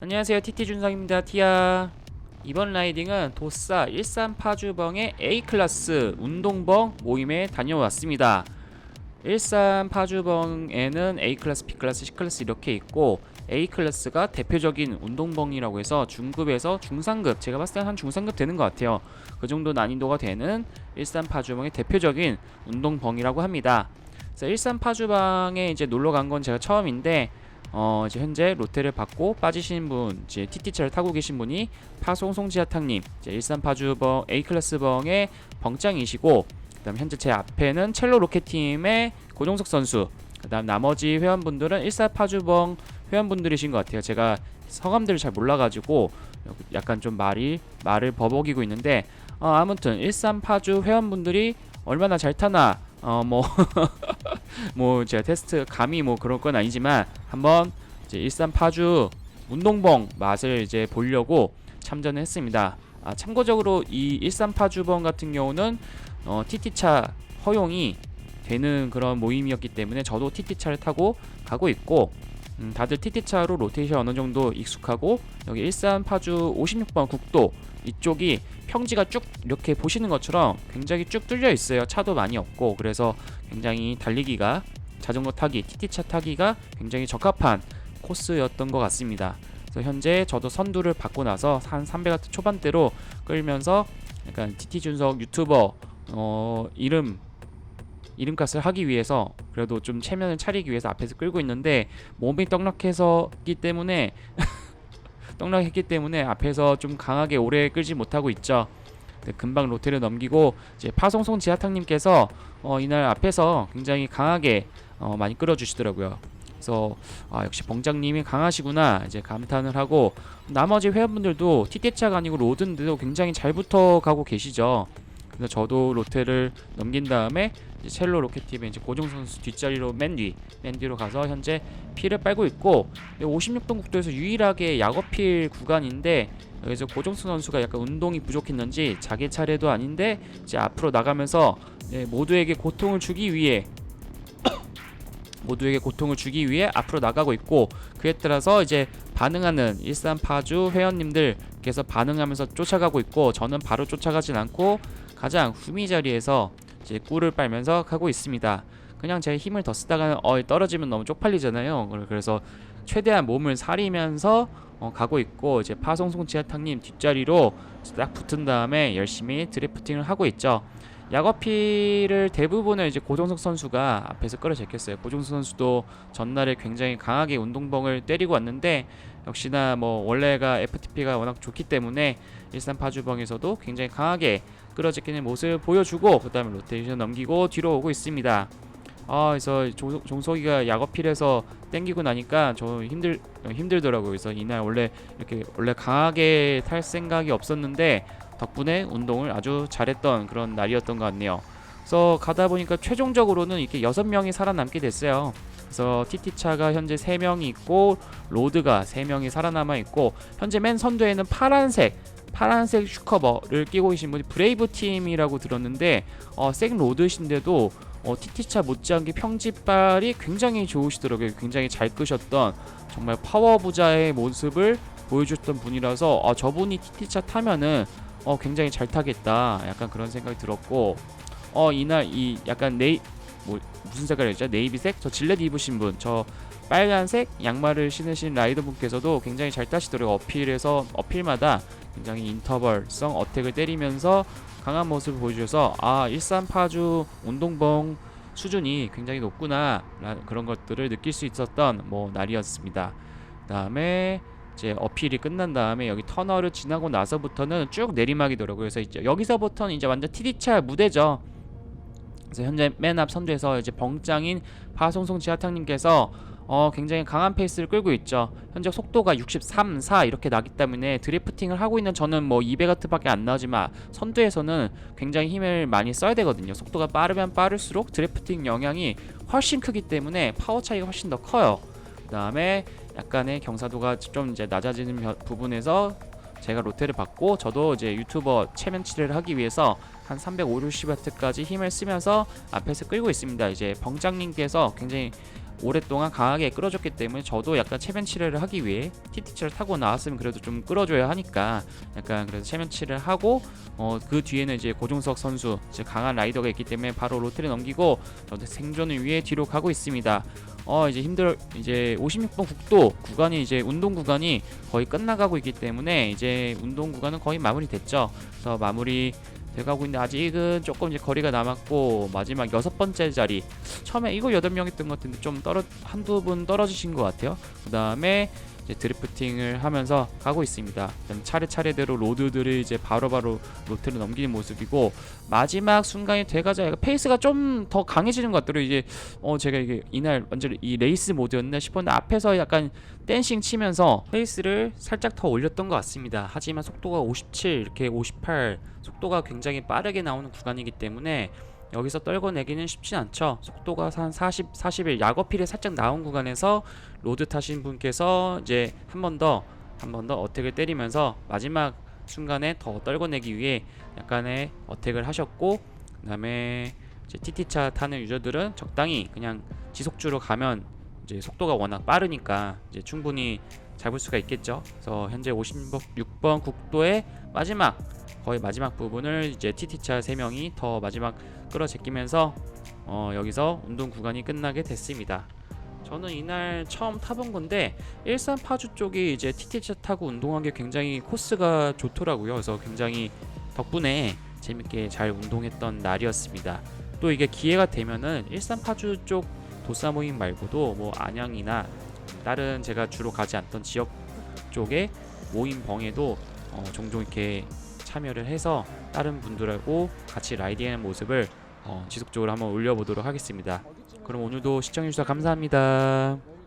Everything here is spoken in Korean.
안녕하세요. TT준성입니다. 티아 이번 라이딩은 도싸 13파주벙의 A클래스 운동벙 모임에 다녀왔습니다. 13파주벙에는 A클래스, B클래스, C클래스 이렇게 있고 A클래스가 대표적인 운동벙이라고 해서 중급에서 중상급 제가 봤을 때 한 중상급 되는 것 같아요. 그 정도 난이도가 되는 13파주벙의 대표적인 운동벙이라고 합니다. 그래서 13파주방에 이제 놀러 간 건 제가 처음인데 어 이제 현재 롯데를 받고 빠지신 분 이제 TT차를 타고 계신 분이 파송 송지하탕님 이제 일산 파주벙 A 클래스 벙의 벙짱이시고 그다음 현재 제 앞에는 첼로 로켓팀의 고종석 선수 그다음 나머지 회원분들은 일산 파주벙 회원분들이신 것 같아요. 제가 성함들을 잘 몰라가지고 약간 좀 말이 말을 버벅이고 있는데 어, 아무튼 일산 파주 회원분들이 얼마나 잘 타나 어 뭐 뭐 제가 테스트 감히 뭐 그럴 건 아니지만 한번 이제 일산 파주 운동봉 맛을 이제 보려고 참전을 했습니다. 아, 참고적으로 이 일산 파주봉 같은 경우는 어, TT차 허용이 되는 그런 모임이었기 때문에 저도 TT차를 타고 가고 있고 음, 다들 TT차로 로테이션 어느 정도 익숙하고 여기 일산 파주 56번 국도 이쪽이 평지가 쭉 이렇게 보시는 것처럼 굉장히 쭉 뚫려 있어요. 차도 많이 없고 그래서 굉장히 달리기가 자전거 타기, TT차 타기가 굉장히 적합한 코스였던 것 같습니다. 그래서 현재 저도 선두를 받고 나서 한 300와트 초반대로 끌면서 약간 TT 준석 유튜버 어, 이름 이름값을 하기 위해서 그래도 좀 체면을 차리기 위해서 앞에서 끌고 있는데 몸이 떡락해서기 때문에 떡락했기 때문에 앞에서 좀 강하게 오래 끌지 못하고 있죠. 네, 금방 로테를 넘기고 이제 파송송 지하탕님께서 어, 이날 앞에서 굉장히 강하게 어, 많이 끌어주시더라고요. 그래서 아, 역시 봉장님이 강하시구나 이제 감탄을 하고 나머지 회원분들도 티켓차가 아니고 로드인데도 굉장히 잘 붙어가고 계시죠. 그래서 저도 로테를 넘긴 다음에 첼로 로켓팀의 이제 고종 선수 뒷자리로 맨 뒤, 맨 뒤로 가서 현재 피를 빨고 있고 56번 국도에서 유일하게 약어필 구간인데 여기서 고종수 선수가 약간 운동이 부족했는지 자기 차례도 아닌데 이제 앞으로 나가면서 네, 모두에게 고통을 주기 위해 모두에게 고통을 주기 위해 앞으로 나가고 있고 그에 따라서 이제 반응하는 일산 파주 회원님들께서 반응하면서 쫓아가고 있고 저는 바로 쫓아가진 않고 가장 후미 자리에서 이제 꿀을 빨면서 가고 있습니다. 그냥 제 힘을 더 쓰다가 어 떨어지면 너무 쪽팔리잖아요. 그래서 최대한 몸을 사리면서 어, 가고 있고 이제 파송송 지하탕님 뒷자리로 딱 붙은 다음에 열심히 드리프팅을 하고 있죠. 약어피를 대부분을 이제 고종석 선수가 앞에서 끌어제꼈어요. 고종석 선수도 전날에 굉장히 강하게 운동봉을 때리고 왔는데 역시나 뭐 원래가 FTP가 워낙 좋기 때문에 일산 파주봉에서도 굉장히 강하게 끌어제끼는 모습을 보여주고 그 다음에 로테이션 넘기고 뒤로 오고 있습니다. 아, 그래서 종, 종석이가 약어필에서 땡기고 나니까 저 힘들 힘들더라고요. 그래서 이날 원래 이렇게 원래 강하게 탈 생각이 없었는데 덕분에 운동을 아주 잘했던 그런 날이었던 것 같네요. 그래서 가다 보니까 최종적으로는 이렇게 여섯 명이 살아남게 됐어요. 그래서 TT 차가 현재 세 명이 있고 로드가 세 명이 살아남아 있고 현재 맨 선두에는 파란색 파란색 슈커버를 끼고 계신 분이 브레이브 팀이라고 들었는데 어, 생 로드신데도 어, TT차 못지않게 평지발이 굉장히 좋으시더라고요. 굉장히 잘 끄셨던 정말 파워 부자의 모습을 보여줬던 분이라서 어, 저분이 TT차 타면은 어, 굉장히 잘 타겠다. 약간 그런 생각이 들었고 어, 이날 이 약간 네이 뭐 무슨 색깔이었죠? 네이비색? 저 질렛 입으신 분, 저 빨간색 양말을 신으신 라이더 분께서도 굉장히 잘 타시더라고요. 어필에서 어필마다 굉장히 인터벌성 어택을 때리면서 강한 모습을 보여주셔서 아 일산 파주 운동봉 수준이 굉장히 높구나 라, 그런 것들을 느낄 수 있었던 뭐 날이었습니다. 그다음에 이제 어필이 끝난 다음에 여기 터널을 지나고 나서부터는 쭉 내리막이더라고요. 그래서 이제 여기서부터는 이제 완전 TD차 무대죠. 그래서 현재 맨 앞 선두에서 이제 벙짱인 파송송 지하탕님께서 어, 굉장히 강한 페이스를 끌고 있죠. 현재 속도가 63, 4 이렇게 나기 때문에 드리프팅을 하고 있는 저는 뭐 200와트밖에 안 나오지만 선두에서는 굉장히 힘을 많이 써야 되거든요. 속도가 빠르면 빠를수록 드리프팅 영향이 훨씬 크기 때문에 파워 차이가 훨씬 더 커요. 그 다음에 약간의 경사도가 좀 이제 낮아지는 벼- 부분에서 제가 로테를 받고 저도 이제 유튜버 체면치레를 하기 위해서 한 350, 60와트까지 힘을 쓰면서 앞에서 끌고 있습니다. 이제 벙장님께서 굉장히 오랫동안 강하게 끌어줬기 때문에 저도 약간 체면치레를 하기 위해 TT치를 타고 나왔으면 그래도 좀 끌어줘야 하니까 약간 그래서 체면치를 하고 어, 그 뒤에는 이제 고종석 선수 이제 강한 라이더가 있기 때문에 바로 로테를 넘기고 저도 생존을 위해 뒤로 가고 있습니다. 어 이제 힘들 이제 56번 국도 구간이 이제 운동 구간이 거의 끝나가고 있기 때문에 이제 운동 구간은 거의 마무리됐죠. 그래서 마무리 돼가고 있는데 아직은 조금 이제 거리가 남았고 마지막 여섯 번째 자리 처음에 이거 여덟 명 했던 것 같은데 좀 떨어 한두 분 떨어지신 것 같아요. 그 다음에 드리프팅을 하면서 가고 있습니다. 차례차례대로 로드들을 이제 바로바로 로트를 넘기는 모습이고 마지막 순간이 돼가자 페이스가 좀 더 강해지는 것 같더라고요. 이제 어 제가 이게 이날 완전 이 레이스 모드였나 싶었는데 앞에서 약간 댄싱 치면서 페이스를 살짝 더 올렸던 것 같습니다. 하지만 속도가 57 이렇게 58 속도가 굉장히 빠르게 나오는 구간이기 때문에 여기서 떨궈내기는 쉽진 않죠. 속도가 한 40, 41 약어필에 살짝 나온 구간에서 로드 타신 분께서 이제 한 번 더 한 번 더 어택을 때리면서 마지막 순간에 더 떨궈내기 위해 약간의 어택을 하셨고 그 다음에 이제 TT차 타는 유저들은 적당히 그냥 지속주로 가면 이제 속도가 워낙 빠르니까 이제 충분히 잡을 수가 있겠죠. 그래서 현재 56번 국도의 마지막 거의 마지막 부분을 이제 TT차 3명이 더 마지막 끌어제끼면서 어, 여기서 운동 구간이 끝나게 됐습니다. 저는 이날 처음 타본 건데 일산 파주 쪽이 이제 TT차 타고 운동하기 굉장히 코스가 좋더라고요. 그래서 굉장히 덕분에 재밌게 잘 운동했던 날이었습니다. 또 이게 기회가 되면은 일산 파주 쪽 도사 모임 말고도 뭐 안양이나 다른 제가 주로 가지 않던 지역 쪽의 모임 벙에도 어, 종종 이렇게 참여를 해서 다른 분들하고 같이 라이딩하는 모습을 어, 지속적으로 한번 올려보도록 하겠습니다. 그럼 오늘도 시청해주셔서 감사합니다.